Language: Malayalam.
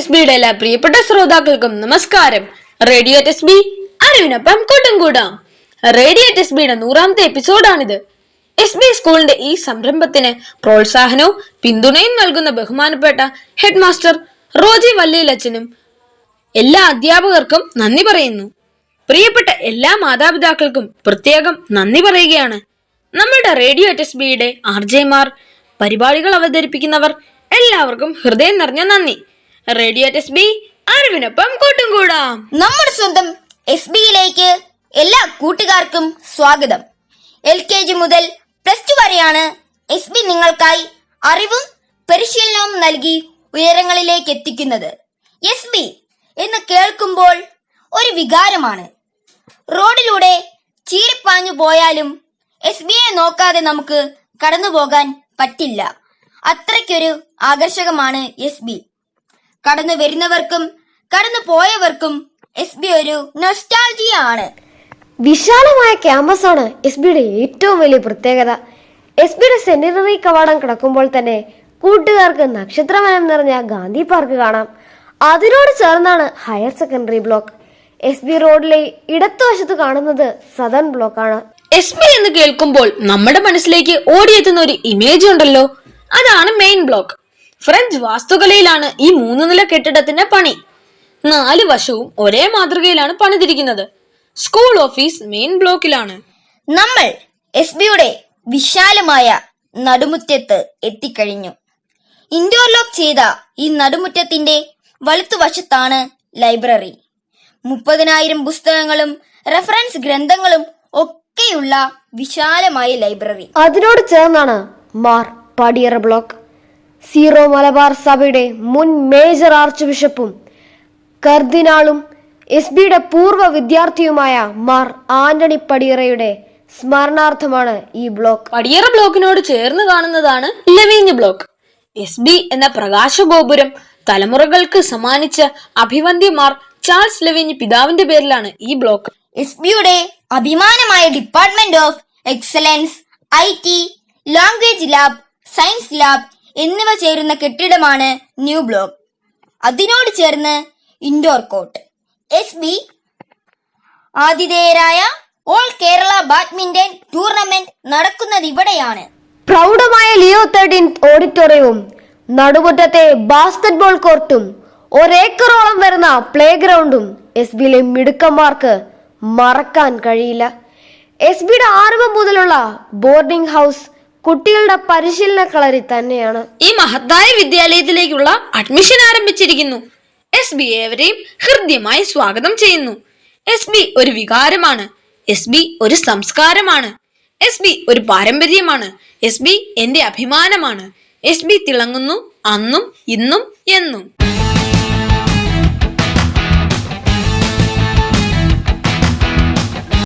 എസ് ബിയുടെ എല്ലാ പ്രിയപ്പെട്ട ശ്രോതാക്കൾക്കും നമസ്കാരം. റേഡിയോ എസ് ബി അറിവിനൊപ്പം കൂട്ടും കൂടാം റേഡിയോ എസ് ബിയുടെ നൂറാമത്തെ എപ്പിസോഡാണിത്. എസ് ബി സ്കൂളിന്റെ ഈ സംരംഭത്തിന് പ്രോത്സാഹനവും പിന്തുണയും നൽകുന്ന ബഹുമാനപ്പെട്ട ഹെഡ് മാസ്റ്റർ റോജി വല്ലിയിലച്ചനും എല്ലാ അധ്യാപകർക്കും നന്ദി പറയുന്നു. പ്രിയപ്പെട്ട എല്ലാ മാതാപിതാക്കൾക്കും പ്രത്യേകം നന്ദി പറയുകയാണ്. നമ്മുടെ റേഡിയോ എസ് ബിയുടെ ആർ ജെമാർ പരിപാടികൾ അവതരിപ്പിക്കുന്നവർ എല്ലാവർക്കും ഹൃദയം നിറഞ്ഞ നന്ദി. റേഡിയോ എസ് ബി അറിവിനൊപ്പം കൂട്ടും കൂടാം നമ്മുടെ സ്വന്തം എസ് ബിയിലേക്ക് എല്ലാ കൂട്ടുകാർക്കും സ്വാഗതം. എൽ കെ ജി മുതൽ പ്ലസ് ടു വരെയാണ് എസ് ബി നിങ്ങൾക്കായി അറിവും പരിശീലനവും നൽകി ഉയരങ്ങളിലേക്ക് എത്തിക്കുന്നത്. എസ് ബി എന്ന് കേൾക്കുമ്പോൾ ഒരു വികാരമാണ്. റോഡിലൂടെ ചീറിപ്പാഞ്ഞു പോയാലും എസ് ബിയെ നോക്കാതെ നമുക്ക് കടന്നു പോകാൻ പറ്റില്ല. അത്രയ്ക്കൊരു ആകർഷകമാണ് എസ് ബി കടന്നു വരുന്നവർക്കും കടന്നു പോയവർക്കും എസ് ബി ഒരു നൊസ്റ്റാൾജിയ ആണ്. വിശാലമായ ക്യാമ്പസാണ് എസ് ബിയുടെ ഏറ്റവും വലിയ പ്രത്യേകത. എസ് ബിയുടെ സെന്റിനറി കവാടം കിടക്കുമ്പോൾ തന്നെ കൂട്ടുകാർക്ക് നക്ഷത്രവനം നിറഞ്ഞ ഗാന്ധി പാർക്ക് കാണാം. അതിനോട് ചേർന്നാണ് higher secondary block S B റോഡിലെ ഇടത്തുവശത്ത് കാണുന്നത് സദൺ ബ്ലോക്കാണ് എസ് ബി എന്ന് കേൾക്കുമ്പോൾ നമ്മുടെ മനസ്സിലേക്ക് ഓടിയെത്തുന്ന ഒരു ഇമേജ് ഉണ്ടല്ലോ. അതാണ് മെയിൻ ബ്ലോക്ക് ഫ്രഞ്ച് വാസ്തുകലയിലാണ് ഈ മൂന്ന് നില കെട്ടിടത്തിന്റെ പണി. നാല് വശവും ഒരേ മാതൃകയിലാണ് പണിതിരിക്കുന്നത്. സ്കൂൾ ഓഫീസ് മെയിൻ ബ്ലോക്കിലാണ് നമ്മൾ എസ് ബിയുടെ വിശാലമായ നടുമുറ്റത്ത് എത്തിക്കഴിഞ്ഞു. ഇന്റർലോക്ക് ചെയ്ത ഈ നടുമുറ്റത്തിന്റെ വലത്തുവശത്താണ് ലൈബ്രറി. മുപ്പതിനായിരം പുസ്തകങ്ങളും റെഫറൻസ് ഗ്രന്ഥങ്ങളും ഒക്കെയുള്ള വിശാലമായ ലൈബ്രറി. അതിനോട് ചേർന്നാണ് മാർ പടിയറ ബ്ലോക്ക് സീറോ മലബാർ സഭയുടെ മുൻ മേജർ ആർച്ച് ബിഷപ്പും കർദിനാളും എസ് ബിയുടെ പൂർവ വിദ്യാർത്ഥിയുമായ മാർ ആന്റണി പടിയറയുടെ സ്മരണാർത്ഥമാണ് ഈ ബ്ലോക്ക്. പടിയറ ബ്ലോക്കിനോട് ചേർന്ന് കാണുന്നതാണ് ലവീഞ്ഞ് ബ്ലോക്ക്. എസ് ബി എന്ന പ്രകാശഗോപുരം തലമുറകൾക്ക് സമ്മാനിച്ച അഭിവന്ദ്യമാർ ചാൾസ് ലവീഞ്ഞ് പിതാവിന്റെ പേരിലാണ് ഈ ബ്ലോക്ക്. എസ് ബിയുടെ അഭിമാനമായ department of excellence I T language lab science lab എന്നിവ ചേരുന്ന കെട്ടിടമാണ് ന്യൂ ബ്ലോക്ക്. അതിനോട് ചേർന്ന് ഇൻഡോർ കോർട്ട്. എസ് ബി ആതിഥേയരായ ഓൾ കേരള ബാഡ്മിന്റൺ ടൂർണമെന്റ് നടക്കുന്നത് ഇവിടെയാണ്. പ്രൗഢമായ ലിയോ തേർട്ടീൻ ഓഡിറ്റോറിയവും നടുമുറ്റത്തെ ബാസ്കറ്റ്ബോൾ കോർട്ടും ഒരേക്കറോളം വരുന്ന പ്ലേ ഗ്രൗണ്ടും എസ് ബിയിലെ മിടുക്കന്മാർക്ക് മറക്കാൻ കഴിയില്ല. എസ് ബിയുടെ ആരംഭം മുതലുള്ള ബോർഡിംഗ് ഹൗസ് കുട്ടികളുടെ പരിശീലന കളരി തന്നെയാണ്. ഈ മഹത്തായ വിദ്യാലയത്തിലേക്കുള്ള അഡ്മിഷൻ ആരംഭിച്ചിരിക്കുന്നു. എസ് ബി ഏവരെയും ഹൃദ്യമായി സ്വാഗതം ചെയ്യുന്നു. എസ് ബി ഒരു വികാരമാണ്. എസ് ബി ഒരു സംസ്കാരമാണ്. എസ് ബി ഒരു പാരമ്പര്യമാണ്. എസ് ബി എന്റെ അഭിമാനമാണ്. എസ് ബി തിളങ്ങുന്നു അന്നും ഇന്നും എന്നും.